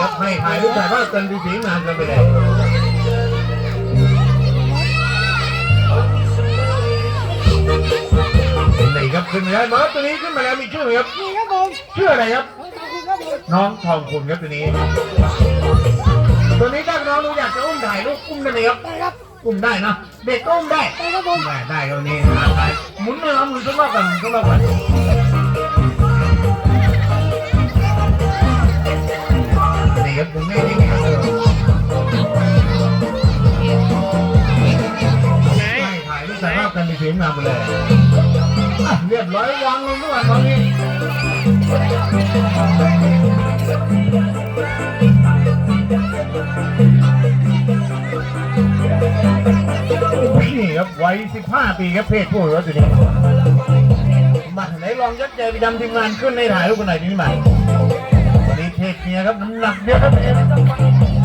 ครับให้ถ่ายรูปถ่ายภาพกันดีสีงามกันไปเลยนี่ครับขึ้นมาแล้วหมาตัวนี้ขึ้นมาแล้วมีชื่อไหมครับนี่ครับผมชื่ออะไรครับขอบคุณครับผมน้องทองคุณครับตัวนี้ ตัวนี้ถ้าน้องรู้อยากจะอุ้มถ่ายรูปอุ้มได้เลยครับได้ครับอุ้มได้นะเด็กก็อุ้มได้ได้ครับผมได้ได้ครับวันนี้มาไปหมุนเลยครับหมุนสักรอบกันสักรอบกันนี่ กันไปถึงงานไปเลยเรียบร้อยวางลงด้วยตอนนี้นี่ครับวัย15ปีครับเพศผู้รับตัวนี้มาไหนลองยัดใจไปดำทีมงานขึ้นในถ่ายรูปกันหน่อยดีไหมวันนี้เพศเมียครับน้ำหนักเยอะครับ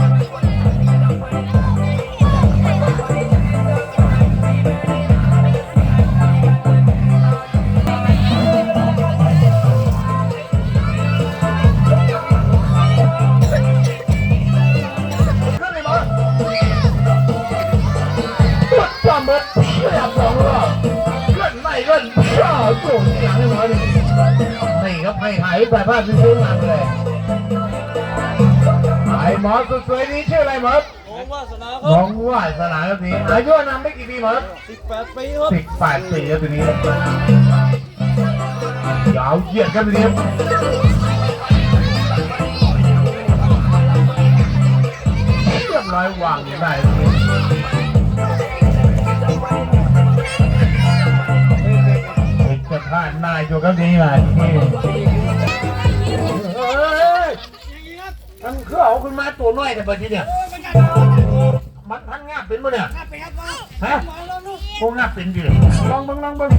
นี่นี่ครับให้ถ่ายถ่ายภาพซื้อๆมาเลยไอ้หมอสวยๆนี้ชื่ออะไรหมอผมวาสนาคน้รัอบงว่าสนาครับทีอายุนำไม่กี่ปีหมอ18ปีครับสิบแปดปีครับทีนี้ยาวเหยียดครับทีนี้เรียบร้อยวางได้ทีนี้ผมจะพ ผ่านนายอยู่กับนี้มาที่เฮ้ยมันคือเอาขึ้นมาตัวน้อยแต่ปัจจุบันเนี่ย มันพันงาบเป็นบ่เนี่ย ฮะหมอลงลูกคงงาบเป็นดิลองเบิ้งลองเบิ้ง